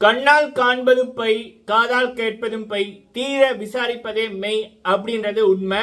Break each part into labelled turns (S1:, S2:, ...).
S1: கண்ணால் காண்பதும் பை காதால் கேட்பதும் பை தீர விசாரிப்பதே மெய் அப்படின்றது உண்மை.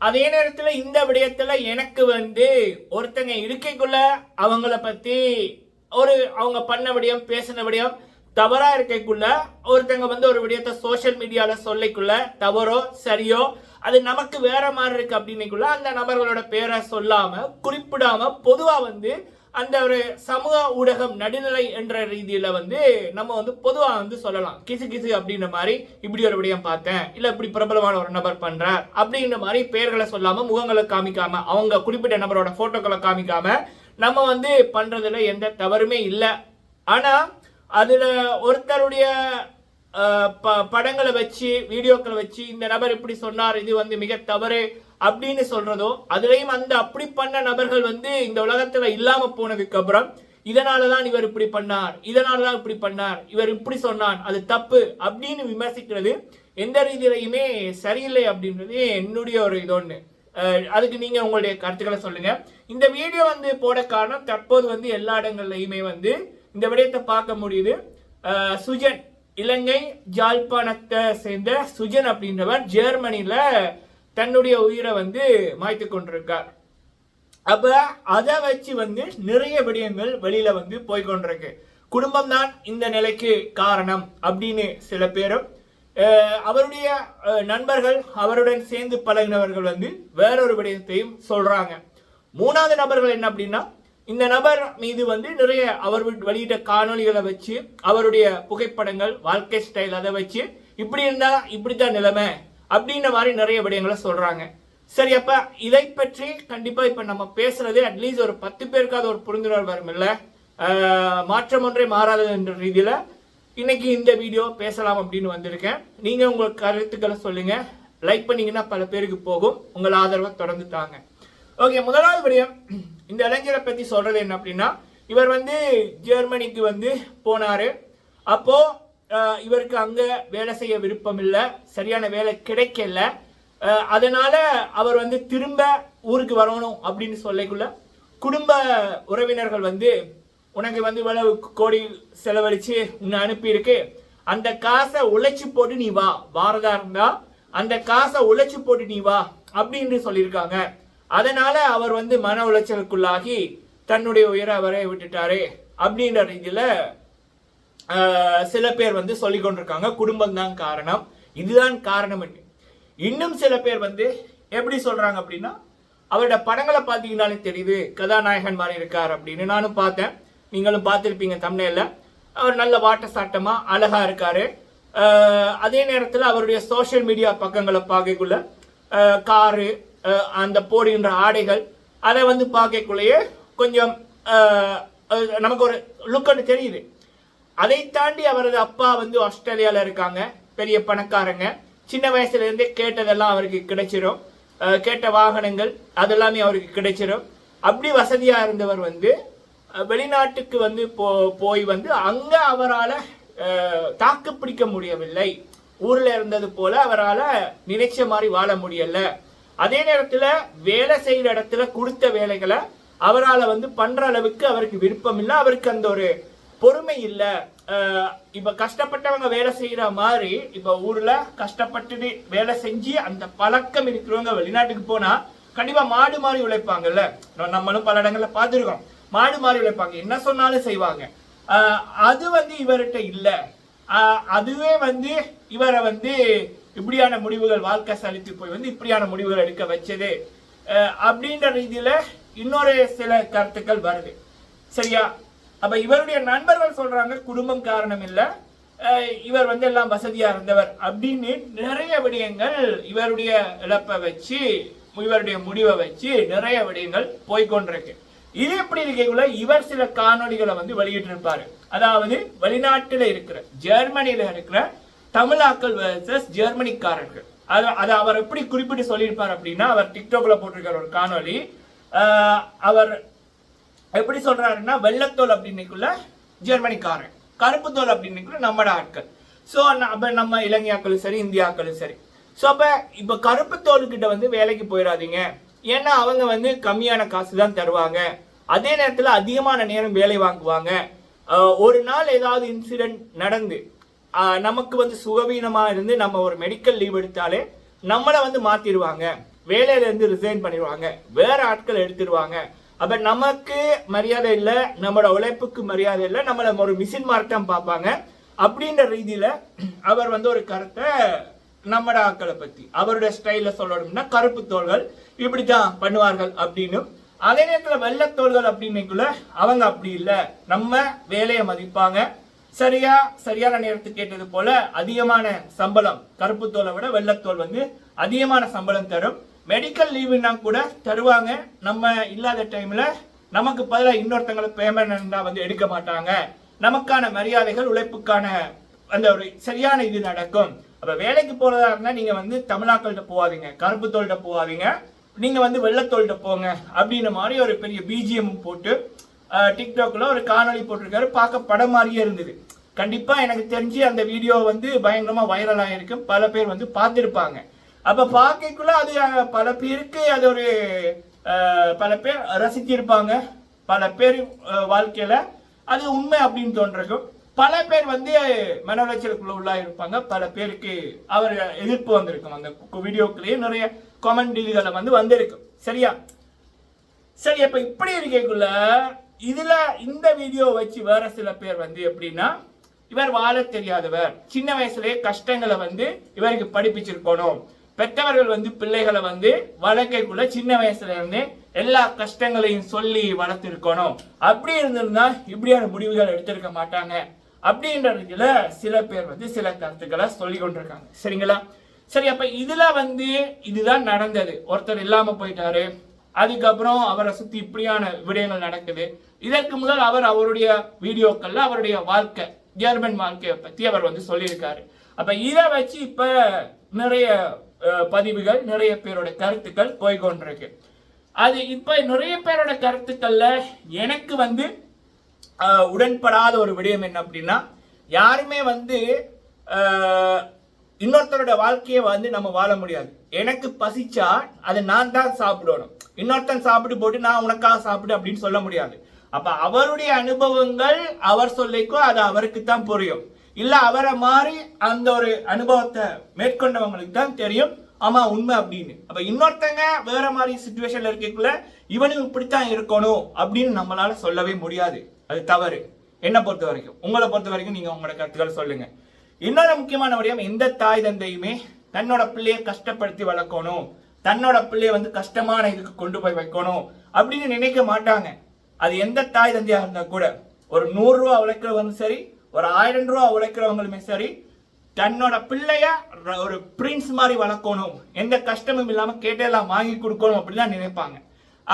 S1: அதே நேரத்தில் இந்த விடயத்தில் எனக்கு வந்து ஒருத்தங்க இருக்கைக்குள்ள அவங்கள பத்தி ஒரு அவங்க பண்ண விடயம் பேசின விடயம் தவறா இருக்கைக்குள்ள ஒருத்தங்க வந்து ஒரு விடயத்தை சோஷியல் மீடியால சொல்லிக்குள்ள தவறோ சரியோ அது நமக்கு வேற மாதிரி இருக்கு அப்படின்னைக்குள்ள அந்த நபர்களோட பேரை சொல்லாம குறிப்பிடாம பொதுவா வந்து அந்த ஒரு சமூக ஊடகம் நடுநிலை என்ற ரீதியில் வந்து நம்ம வந்து பொதுவாக வந்து சொல்லலாம். கிசு கிசு அப்படின்ற மாதிரி இப்படி ஒரு விடயம் பார்த்தேன். இல்லை இப்படி பிரபலமான ஒரு நபர் பண்ணுறார் அப்படின்ற மாதிரி பெயர்களை சொல்லாமல் முகங்களை காமிக்காம அவங்க குறிப்பிட்ட நபரோட ஃபோட்டோக்களை காமிக்காம நம்ம வந்து பண்ணுறதுல எந்த தவறுமே இல்லை. ஆனால் அதில் ஒருத்தருடைய ப- படங்களை வச்சு வீடியோக்களை வச்சு இந்த நபர் இப்படி சொன்னார் இது வந்து மிக தவறு அப்படின்னு சொல்றதோ அதுலயும் அந்த அப்படி பண்ண நபர்கள் வந்து இந்த உலகத்துல இல்லாம போனதுக்கு அப்புறம் இதனாலதான் இவர் இப்படி பண்ணார் இதனாலதான் இப்படி பண்ணார் இவர் இப்படி சொன்னான் அது தப்பு அப்படின்னு விமர்சிக்கிறது எந்த ரீதியிலையுமே சரியில்லை அப்படின்றது என்னுடைய ஒரு இது ஒண்ணு. அதுக்கு நீங்க உங்களுடைய கருத்துக்களை சொல்லுங்க. இந்த வீடியோ வந்து போட காரணம் தற்போது வந்து எல்லா இடங்கள்லையுமே வந்து இந்த விடயத்தை பார்க்க முடியுது. சுஜன் இலங்கை ஜாழ்ப்பாணத்தை சேர்ந்த சுஜன் அப்படின்றவர் ஜெர்மனியில் தன்னுடைய உயிரை வந்து மாய்த்து கொண்டிருக்கார். அப்ப அதை வச்சு வந்து நிறைய விடயங்கள் வெளியில வந்து போய் கொண்டிருக்கு. குடும்பம் தான் இந்த நிலைக்கு காரணம் அப்படின்னு சில பேரும் அவருடைய நண்பர்கள் அவருடன் சேர்ந்து பழகினவர்கள் வந்து வேறொரு விடயத்தையும் சொல்றாங்க. மூணாவது நபர்கள் என்ன அப்படின்னா இந்த நபர் மீது வந்து நிறைய அவர் வெளியிட்ட காணொளிகளை வச்சு அவருடைய புகைப்படங்கள் வாழ்க்கை ஸ்டைல் அதை வச்சு இப்படி இருந்தா இப்படித்தான் நிலைமை அப்படின்ற மாதிரி நிறைய விடயங்களை சொல்றாங்க. சரி அப்ப இதை பற்றி கண்டிப்பா இப்ப நம்ம பேசுறது அட்லீஸ்ட் ஒரு பத்து பேருக்காவது ஒரு புரிந்துணர்வு வரும் இல்ல மாற்றம் ஒன்றே மாறாதது என்ற ரீதியில இன்னைக்கு இந்த வீடியோ பேசலாம் அப்படின்னு வந்திருக்கேன். நீங்க உங்க கருத்துக்களை சொல்லுங்க. லைக் பண்ணீங்கன்னா பல பேருக்கு போகும். உங்கள் ஆதரவை தொடர்ந்து தாங்க. ஓகே முதலாவது விடயம் இந்த இளைஞரை பத்தி சொல்றது என்ன அப்படின்னா இவர் வந்து ஜெர்மனிக்கு வந்து போனாரு. அப்போ இவருக்கு அங்கே வேலை செய்ய விருப்பம் இல்லை சரியான வேலை கிடைக்கல. அதனால அவர் வந்து திரும்ப ஊருக்கு வரணும் அப்படின்னு சொல்லக்குள்ள குடும்ப உறவினர்கள் வந்து உனக்கு வந்து இவ்வளவு கோடி செலவழிச்சு உன்னை அனுப்பியிருக்கு. அந்த காசை உழைச்சி போட்டு நீ வா. வாரதா இருந்தா அந்த காசை உழைச்சி போட்டு நீ வா அப்படின்னு சொல்லியிருக்காங்க. அதனால அவர் வந்து மன உளைச்சலுக்குள்ளாகி தன்னுடைய உயிரை அவரை விட்டுட்டாரு அப்படின்ற ரீதியில் சில பேர் வந்து சொல்லிக் கொண்டிருக்காங்க குடும்பம் தான் காரணம். இதுதான் காரணம் என்று. இன்னும் சில பேர் வந்து எப்படி சொல்றாங்க அப்படின்னா அவரோட படங்களை பார்த்தீங்கன்னாலே தெரியுது கதாநாயகன் மாதிரி இருக்கார் அப்படின்னு. நானும் பார்த்தேன். நீங்களும் பார்த்துருப்பீங்க தமிழில் அவர் நல்ல வாட்ட சாட்டமாக அழகாக இருக்கார் அதே நேரத்தில் அவருடைய சோஷியல் மீடியா பக்கங்களை பார்க்கக்குள்ள காரு அந்த போடுகின்ற ஆடைகள் அதை வந்து பார்க்கக்குள்ளேயே கொஞ்சம் நமக்கு ஒரு லுக் தெரியுது. அதை தாண்டி அவரது அப்பா வந்து ஆஸ்திரேலியால இருக்காங்க பெரிய பணக்காரங்க. சின்ன வயசுலேருந்தே கேட்டதெல்லாம் அவருக்கு கிடைச்சிரும். கேட்ட வாகனங்கள் அதெல்லாமே அவருக்கு கிடைச்சிரும். அப்படி வசதியா இருந்தவர் வந்து வெளிநாட்டுக்கு வந்து போ போய் வந்து அங்க அவரால் தாக்கு பிடிக்க முடியவில்லை. ஊர்ல இருந்தது போல அவரால் நினைச்ச மாதிரி வாழ முடியல. அதே நேரத்தில் வேலை செய்கிற இடத்துல கொடுத்த வேலைகளை அவரால் வந்து பண்ற அளவுக்கு அவருக்கு விருப்பம் இல்லை அவருக்கு அந்த ஒரு பொறுமை இல்ல. இப்போ இப்ப கஷ்டப்பட்டவங்க வேலை செய்யற மாதிரி இப்ப ஊர்ல கஷ்டப்பட்டு வேலை செஞ்சு அந்த பழக்கம் இருக்கிறவங்க வெளிநாட்டுக்கு போனா கண்டிப்பா மாடு மாறி உழைப்பாங்கல்ல. நம்மளும் பல இடங்கள்ல பார்த்துருக்கோம். மாடு மாறி உழைப்பாங்க. என்ன சொன்னாலும் செய்வாங்க. அது வந்து இவர்கிட்ட இல்ல. அதுவே வந்து இவரை வந்து இப்படியான முடிவுகள் வாழ்க்கை சலித்து போய் வந்து இப்படியான முடிவுகள் எடுக்க வச்சது. அப்படின்ற ரீதியில இன்னொரு சில கருத்துக்கள் வருது. சரியா? அப்ப இவருடைய நண்பர்கள் சொல்றாங்க குடும்பம் காரணம் இல்ல. இவர் வந்து எல்லாம் வசதியா இருந்தவர் அப்படின்னு நிறைய விடயங்கள் இவருடைய இழப்பை வச்சு இவருடைய முடிவை வச்சு நிறைய விடயங்கள் போய்கொண்டிருக்கு இது எப்படி இருக்கைக்குள்ள இவர் சில காணொளிகளை வந்து வெளியிட்டு இருப்பாரு அதாவது வெளிநாட்டில் இருக்கிற ஜெர்மனியில இருக்கிற தமிழாக்கள் வர்சஸ் ஜெர்மனிக்காரர்கள். அது அதை அவர் எப்படி குறிப்பிட்டு சொல்லியிருப்பார் அப்படின்னா அவர் டிக்டாக்ல போட்டிருக்கிற ஒரு காணொளி அவர் எப்படி சொல்றாருன்னா வெள்ளத்தோல் அப்படின்னைக்குள்ள ஜெர்மனிக்காரன் கருப்பு தோல் அப்படின்னைக்குள்ள நம்மட ஆட்கள். ஸோ அப்போ நம்ம இலங்கையாக்களும் சரி இந்தியாக்களும் சரி. ஸோ அப்போ இப்போ கருப்பு தோல்கிட்ட வந்து வேலைக்கு போயிடாதீங்க ஏன்னா அவங்க வந்து கம்மியான காசு தான் தருவாங்க. அதே நேரத்தில் அதிகமான நேரம் வேலை வாங்குவாங்க. ஒரு நாள் ஏதாவது இன்சிடென்ட் நடந்து நமக்கு வந்து சுகவீனமாக இருந்து நம்ம ஒரு மெடிக்கல் லீவ் எடுத்தாலே நம்மளை வந்து மாற்றிடுவாங்க வேலையிலேருந்து ரிசைன் பண்ணிடுவாங்க வேற ஆட்கள் எடுத்துடுவாங்க அப்ப நமக்கு மரியாதை இல்லை நம்மளோட உழைப்புக்கு மரியாதை இல்லை நம்மள ஒரு மிஷின் மார்க்கம் பார்ப்பாங்க. அப்படின்ற ரீதியில அவர் வந்து ஒரு கருத்தை நம்மட ஆக்களை பத்தி அவருடைய ஸ்டைல சொல்லணும்னா கருப்பு தோள்கள் இப்படித்தான் பண்ணுவார்கள் அப்படின்னு அதே நேரத்துல வெள்ளத்தோள்கள் அப்படின்னைக்குள்ள அவங்க அப்படி இல்லை நம்ம வேலையை மதிப்பாங்க. சரியா சரியான நேரத்துக்கு கேட்டது போல அதிகமான சம்பளம் கருப்பு தோலை விட வெள்ளத்தோல் வந்து அதிகமான சம்பளம் தரும். மெடிக்கல் லீவுனா கூட தருவாங்க. நம்ம இல்லாத டைம்ல நமக்கு பதிலாக இன்னொருத்தங்களை பேமெண்ட் வந்து எடுக்க மாட்டாங்க. நமக்கான மரியாதைகள் உழைப்புக்கான அந்த ஒரு சரியான இது நடக்கும். அப்ப வேலைக்கு போறதா இருந்தா நீங்க வந்து தமிழாக்கள்கிட்ட போகாதீங்க. கருப்பு தோல்கிட்ட போகாதீங்க. நீங்க வந்து வெள்ளத்தோல்கிட்ட போங்க. அப்படின்ற மாதிரி ஒரு பெரிய பிஜிஎம் போட்டு அஹ், டிக்டாக்ல ஒரு காணொலி போட்டிருக்காரு. பார்க்க படம் மாதிரியே இருந்தது. கண்டிப்பா எனக்கு தெரிஞ்சு அந்த வீடியோ வந்து பயங்கரமா வைரல் ஆயிருக்கு பல பேர் வந்து பார்த்துருப்பாங்க. அப்ப பார்க்கக்குள்ள அது பல பேருக்கு அது ஒரு பல பேர் ரசிச்சிருப்பாங்க. பல பேர் வாழ்க்கையில அது உண்மை அப்படின்னு தோன்றிருக்கும் பல பேர் வந்து மன உளைச்சலுக்குள்ள உள்ளா இருப்பாங்க பல பேருக்கு அவர் எதிர்ப்பு வந்திருக்கும். அந்த வீடியோக்குள்ளேயே நிறைய கமெண்ட் இதுகளை வந்து வந்திருக்கும். சரியா? சரி அப்ப இப்படி இருக்கக்குள்ள இதுல இந்த வீடியோ வச்சு வேற சில பேர் வந்து எப்படின்னா இவர் வாழ தெரியாதவர். சின்ன வயசுலயே கஷ்டங்களை வந்து இவருக்கு படிப்பிச்சிருக்கணும். பெற்றவர்கள் வந்து பிள்ளைகளை வந்து வளர்க்கைக்குள்ள சின்ன வயசுல இருந்து எல்லா கஷ்டங்களையும் சொல்லி வளர்த்துருக்கணும். அப்படி இருந்திருந்தா இப்படியான முடிவுகள் எடுத்திருக்க மாட்டாங்க. அப்படின்றதுல சில பேர் வந்து சில கருத்துக்களை சொல்லி கொண்டிருக்காங்க. சரிங்களா? சரி அப்ப இதுல வந்து இதுதான் நடந்தது. ஒருத்தர் இல்லாம போயிட்டாரு. அதுக்கப்புறம் அவரை சுத்தி இப்படியான விடயங்கள் நடக்குது. இதற்கு முதல் அவர் அவருடைய வீடியோக்கள்ல அவருடைய வாழ்க்கை ஜெர்மன் வாழ்க்கையை பத்தி அவர் வந்து சொல்லியிருக்காரு. அப்ப இதை வச்சு இப்ப நிறைய பதிவுகள் நிறைய பேரோட கருத்துக்கள் போய் கொண்டிருக்கு அது இப்போ நிறைய பேரோட கருத்துக்கள்ல எனக்கு வந்து உடன்படாத ஒரு விடயம் என்ன அப்படின்னா யாருமே வந்து இன்னொருத்தரோட வாழ்க்கையை வந்து நம்ம வாழ முடியாது. எனக்கு பசிச்சா அதை நான் தான் சாப்பிடணும். இன்னொருத்தன் சாப்பிட்டு போட்டு நான் உனக்காக சாப்பிடு அப்படின்னு சொல்ல முடியாது. அப்ப அவருடைய அனுபவங்கள் அவர் சொல்லிக்கோ அது அவருக்கு தான் புரியும். இல்லை அவரை மாதிரி அந்த ஒரு அனுபவத்தை மேற்கொண்டவங்களுக்கு தான் தெரியும். ஆமா உண்மை அப்படின்னு. அப்ப இன்னொருத்தங்க வேற மாதிரி சுச்சுவேஷன்ல இருக்கக்குள்ள இவனும் இப்படித்தான் இருக்கணும் அப்படின்னு நம்மளால சொல்லவே முடியாது. அது தவறு. என்ன பொறுத்த வரைக்கும்? உங்களை பொறுத்த வரைக்கும் நீங்க உங்களோட கருத்துக்களை சொல்லுங்க. இன்னொரு முக்கியமான விடயம் எந்த தாய் தந்தையுமே தன்னோட பிள்ளையை கஷ்டப்படுத்தி வளர்க்கணும். தன்னோட பிள்ளைய வந்து கஷ்டமான இதுக்கு கொண்டு போய் வைக்கணும் அப்படின்னு நினைக்க மாட்டாங்க. அது எந்த தாய் தந்தையா இருந்தா கூட. ஒரு நூறு ரூபா உழைக்கிறவங்களும் சரி ஒரு ஆயிரம் ரூபா உழைக்கிறவங்களுமே சரி தன்னோட பிள்ளைய ஒரு பிரின்ஸ் மாதிரி வளர்க்கணும். எந்த கஷ்டமும் இல்லாமல் கேட்டெல்லாம் வாங்கி கொடுக்கணும் அப்படிதான் நினைப்பாங்க.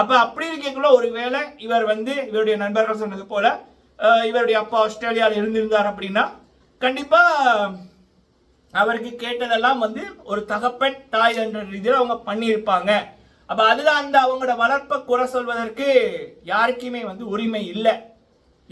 S1: அப்ப அப்படி இருக்கக்குள்ள ஒருவேளை இவர் வந்து இவருடைய நண்பர்கள் சொன்னது போல இவருடைய அப்பா ஆஸ்திரேலியாவில் இருந்திருந்தார் அப்படின்னா கண்டிப்பா அவருக்கு கேட்டதெல்லாம் வந்து ஒரு தகப்பன் தாய் என்ற ரீதியில் அவங்க பண்ணியிருப்பாங்க. அப்ப அதுல அந்த அவங்களோட வளர்ப்பை குறை சொல்வதற்கு யாருக்குமே வந்து உரிமை இல்லை.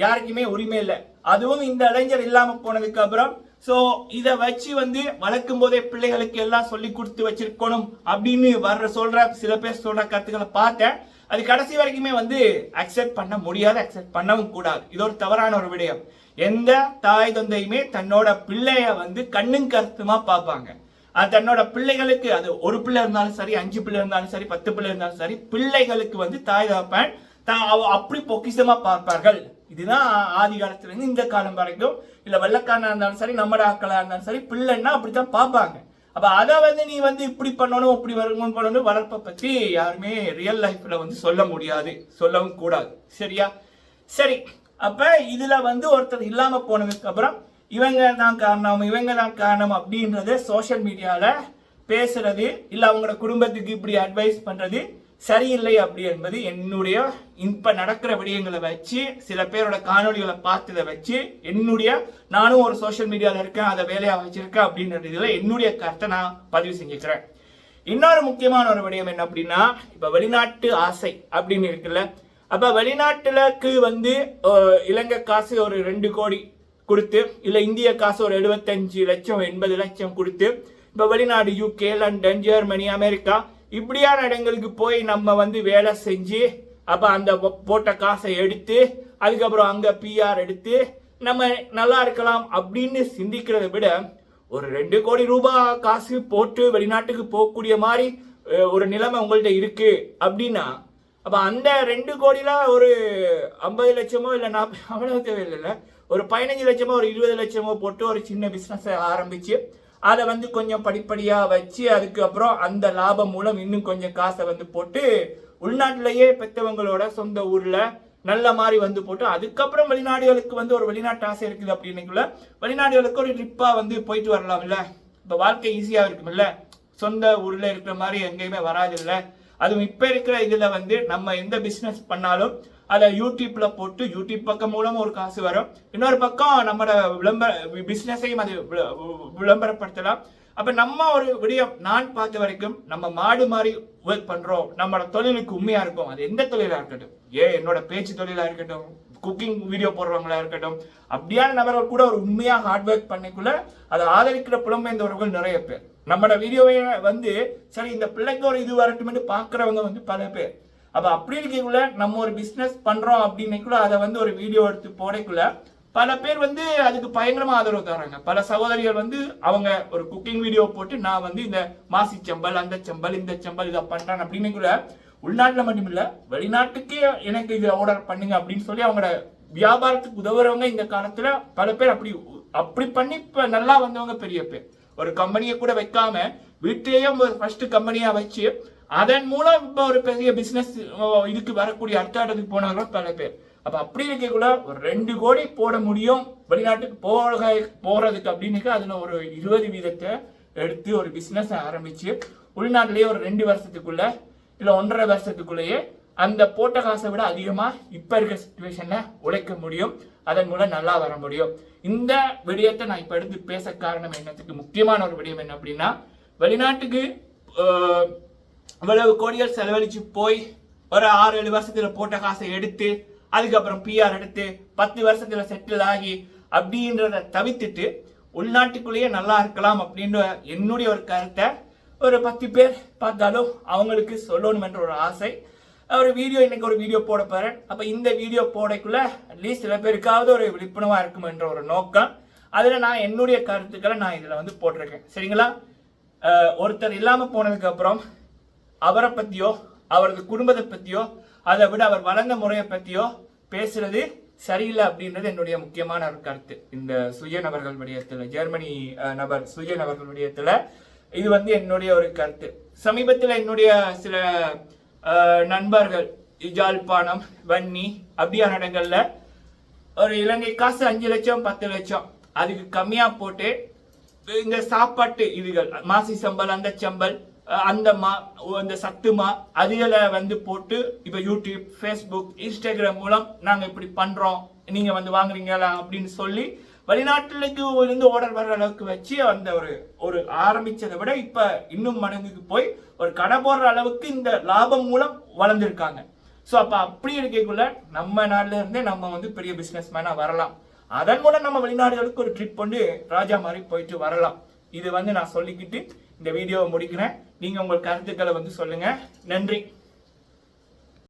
S1: யாருக்குமே உரிமை இல்லை. அதுவும் இந்த இளைஞர் இல்லாம போனதுக்கு அப்புறம் சோ இத வச்சு வந்து வளர்க்கும் போதே பிள்ளைகளுக்கு எல்லாம் சொல்லி கொடுத்து வச்சிருக்கணும் அப்படின்னு வர்ற சொல்ற சில பேர் சொல்ற கருத்துக்களை பார்த்தேன். அது கடைசி வரைக்குமே வந்து அக்செப்ட் பண்ண முடியாது அக்செப்ட் பண்ணவும் கூடாது. இது ஒரு தவறான ஒரு விடயம். எந்த தாய் தந்தையுமே தன்னோட பிள்ளைய வந்து கண்ணும் கருத்துமா பார்ப்பாங்க. அது தன்னோட பிள்ளைகளுக்கு அது ஒரு பிள்ளை இருந்தாலும் சரி அஞ்சு பிள்ளை இருந்தாலும் சரி பத்து பிள்ளை இருந்தாலும் சரி பிள்ளைகளுக்கு வந்து தாய் தகப்பன் தான் அப்படி பொக்கிசமா பார்ப்பார்கள். இதுதான் ஆதி காலத்துலேருந்து இந்த காலம் வரைக்கும். இல்லை வெள்ளக்காரனாக இருந்தாலும் சரி நம்மட ஆக்களாக இருந்தாலும் சரி பிள்ளைன்னா அப்படித்தான் பார்ப்பாங்க. அப்போ அதை வந்து நீ வந்து இப்படி பண்ணணும் இப்படி வரணும் பண்ணணும் வளர்ப்பை பற்றி யாருமே ரியல் லைஃப்பில் வந்து சொல்ல முடியாது. சொல்லவும் கூடாது. சரியா? சரி. அப்போ இதில் வந்து ஒருத்தர் இல்லாமல் போனதுக்கு அப்புறம் இவங்க தான் காரணம் இவங்க தான் காரணம் அப்படின்றத சோஷியல் மீடியாவில் பேசுறது இல்லை அவங்களோட குடும்பத்துக்கு இப்படி அட்வைஸ் பண்ணுறது சரியில்லை அப்படி என்பது என்னுடைய இப்போ நடக்கிற விடயங்களை வச்சு சில பேரோட காணொளிகளை பார்த்ததை வச்சு என்னுடைய நானும் ஒரு சோஷியல் மீடியாவில் இருக்கேன் அதை வேலையாக வச்சிருக்கேன் அப்படின்ற இதில் என்னுடைய கருத்தை நான் பதிவு செஞ்சுக்கிறேன். இன்னொரு முக்கியமான ஒரு விடயம் என்ன அப்படின்னா இப்போ வெளிநாட்டு ஆசை அப்படின்னு இருக்குல்ல அப்போ வெளிநாட்டுலக்கு வந்து இலங்கை காசு ஒரு ரெண்டு கோடி கொடுத்து இல்லை இந்திய காசு ஒரு எழுபத்தஞ்சு லட்சம் எண்பது லட்சம் கொடுத்து இப்போ வெளிநாடு யூகே லண்டன் ஜெர்மனி அமெரிக்கா இப்படியான இடங்களுக்கு போய் நம்ம வந்து வேலை செஞ்சு அப்ப அந்த போட்ட காசை எடுத்து அதுக்கப்புறம் அங்க பிஆர் எடுத்து நம்ம நல்லா இருக்கலாம் அப்படின்னு சிந்திக்கிறத விட ஒரு ரெண்டு கோடி ரூபாய் காசு போட்டு வெளிநாட்டுக்கு போகக்கூடிய மாதிரி ஒரு நிலைமை உங்கள்கிட்ட இருக்கு அப்படின்னா அப்ப அந்த ரெண்டு கோடிலாம் ஒரு ஐம்பது லட்சமோ இல்லை நாற்பது அவ்வளவு தேவையில்லை ஒரு பதினஞ்சு லட்சமோ ஒரு இருபது லட்சமோ போட்டு ஒரு சின்ன பிஸ்னஸ் ஆரம்பிச்சு அதை வந்து கொஞ்சம் படிப்படியாக வச்சு அதுக்கப்புறம் அந்த லாபம் மூலம் இன்னும் கொஞ்சம் காசை வந்து போட்டு உள்நாட்டிலேயே பெற்றவங்களோட சொந்த ஊரில் நல்ல மாதிரி வந்து போட்டு அதுக்கப்புறம் வெளிநாடுகளுக்கு வந்து ஒரு வெளிநாட்டு ஆசை இருக்குது அப்படின்னுக்குள்ள வெளிநாடுகளுக்கு ஒரு ட்ரிப்பாக வந்து போயிட்டு வரலாம்ல. இப்போ வாழ்க்கை ஈஸியாக இருக்கும்ல. சொந்த ஊரில் இருக்கிற மாதிரி எங்கேயுமே வராது அதுவும் இப்போ இருக்கிற இதில் வந்து நம்ம எந்த பிஸ்னஸ் பண்ணாலும் அதை யூடியூப்ல போட்டு யூடியூப் பக்கம் மூலமும் ஒரு காசு வரும். இன்னொரு பக்கம் நம்மளோட விளம்பர பிஸ்னஸையும் அது விள- விளம்பரப்படுத்தலாம். அப்ப நம்ம ஒரு விடயம் நான் பார்த்த வரைக்கும் நம்ம மாடு மாதிரி ஒர்க் பண்றோம். நம்மளோட தொழிலுக்கு உண்மையா இருக்கும். அது எந்த தொழிலா இருக்கட்டும். ஏன் என்னோட பேச்சு தொழிலா இருக்கட்டும் குக்கிங் வீடியோ போடுறவங்களா இருக்கட்டும். அப்படியான நபர்கள் கூட ஒரு உண்மையா ஹார்ட் ஒர்க் பண்ணிக்குள்ள அதை ஆதரிக்கிற புலம்பெயர்ந்தவர்கள் நிறைய பேர். நம்மளோட வீடியோவை வந்து சரி இந்த பிள்ளைக்கு ஒரு இது வரட்டும்னு பார்க்குறவங்க வந்து பல பேர். அப்போ அப்படி இருக்கக்குள்ள நம்ம ஒரு பிஸ்னஸ் பண்ணுறோம் அப்படின்னைக்குள்ள அதை வந்து ஒரு வீடியோ எடுத்து போடக்குள்ள பல பேர் வந்து அதுக்கு பயங்கரமாக ஆதரவு தராங்க பல சகோதரிகள் வந்து அவங்க ஒரு குக்கிங் வீடியோ போட்டு நான் வந்து இந்த மாசி செம்பல் அந்த செம்பல் இந்த செம்பல் இதை பண்ணுறேன் அப்படின்னுக்குள்ள உள்நாட்டில் மட்டும் இல்லை வெளிநாட்டுக்கே எனக்கு இது ஆர்டர் பண்ணுங்க அப்படின்னு சொல்லி அவங்களோட வியாபாரத்துக்கு உதவுறவங்க இந்த காலத்தில் பல பேர் அப்படி அப்படி பண்ணி இப்போ நல்லா வந்தவங்க பெரிய பேர். ஒரு கம்பெனியை கூட வைக்காம வீட்டிலேயே ஃபர்ஸ்ட் கம்பெனியா வச்சு அதன் மூலம் இப்போ ஒரு பெரிய பிசினஸ் இதுக்கு வரக்கூடிய அடுத்த இடத்துக்கு போனவர்கள் பல பேர். அப்ப அப்படி இருக்கக்குள்ள ஒரு ரெண்டு கோடி போட முடியும். வெளிநாட்டுக்கு போக போறதுக்கு அப்படின்னு அதுல ஒரு இருபது வீதத்தை எடுத்து ஒரு பிசினஸ் ஆரம்பிச்சு உள்நாட்டிலேயே ஒரு ரெண்டு வருஷத்துக்குள்ள இல்ல ஒன்றரை வருஷத்துக்குள்ளேயே அந்த போட்ட காசை விட அதிகமாக இப்போ இருக்கிற சுச்சுவேஷனில் உழைக்க முடியும். அதன் மூலம் நல்லா வர முடியும். இந்த விடயத்தை நான் இப்போ எடுத்து பேச காரணம் என்னத்துக்கு முக்கியமான ஒரு விடயம் என்ன அப்படின்னா வெளிநாட்டுக்கு இவ்வளவு கோடிகள் செலவழித்து போய் ஒரு ஆறு ஏழு வருஷத்தில் போட்ட காசை எடுத்து அதுக்கப்புறம் பிஆர் எடுத்து பத்து வருஷத்தில் செட்டில் ஆகி அப்படின்றத தவித்துட்டு உள்நாட்டுக்குள்ளேயே நல்லா இருக்கலாம் அப்படின்ற என்னுடைய ஒரு கருத்தை ஒரு பத்து பேர் பார்த்தாலும் அவங்களுக்கு சொல்லணும் என்ற ஒரு ஆசை. ஒரு வீடியோ இன்னைக்கு ஒரு வீடியோ போட போகிறேன் அப்போ இந்த வீடியோ போடக்குள்ள அட்லீஸ்ட் சில பேருக்காவது ஒரு விழிப்புணர்வாக இருக்கும் என்ற ஒரு நோக்கம். அதில் நான் என்னுடைய கருத்துக்களை நான் இதில் வந்து போட்டிருக்கேன். சரிங்களா? ஒருத்தர் இல்லாமல் போனதுக்கப்புறம் அவரை பற்றியோ அவரது குடும்பத்தை பற்றியோ அதை விட அவர் வளர்ந்த முறையை பற்றியோ பேசுறது சரியில்லை அப்படின்றது என்னுடைய முக்கியமான ஒரு கருத்து. இந்த சுய நபர்கள் ஜெர்மனி நபர் சுய நபர்கள் விடயத்துல இது வந்து என்னுடைய ஒரு கருத்து. சமீபத்தில் என்னுடைய சில நண்பர்கள் இஜாழ்ப்பாணம் வன்னி அப்படியான இடங்கள்ல ஒரு இலங்கை காசு அஞ்சு லட்சம் பத்து லட்சம். அதுக்கு கம்மியா போட்டு இந்த சாப்பாட்டு இதுகள் மாசி சம்பல் அந்த சம்பல் அந்த மா அந்த சத்துமா அதுகளை வந்து போட்டு இப்ப யூடியூப் ஃபேஸ்புக் இன்ஸ்டாகிராம் மூலம் நாங்க இப்படி பண்றோம். நீங்க வந்து வாங்குறீங்களா அப்படின்னு சொல்லி வெளிநாட்டுக்கு இருந்து ஆர்டர் வர்ற அளவுக்கு வச்சு அந்த ஒரு ஒரு ஆரம்பிச்சதை விட இப்ப இன்னும் மடங்குக்கு போய் ஒரு கடை போடுற அளவுக்கு இந்த லாபம் மூலம் வளர்ந்துருக்காங்க. ஸோ அப்போ அப்படி இருக்கக்குள்ள நம்ம நாட்டில இருந்தே நம்ம வந்து பெரிய பிஸ்னஸ்மேனாக வரலாம். அதன் மூலம் நம்ம வெளிநாடுகளுக்கு ஒரு ட்ரிப் பண்ணி ராஜா மாதிரி போயிட்டு வரலாம். இது வந்து நான் சொல்லிக்கிட்டு இந்த வீடியோவை முடிக்கிறேன். நீங்கள் உங்கள் கருத்துக்களை வந்து சொல்லுங்கள் நன்றி.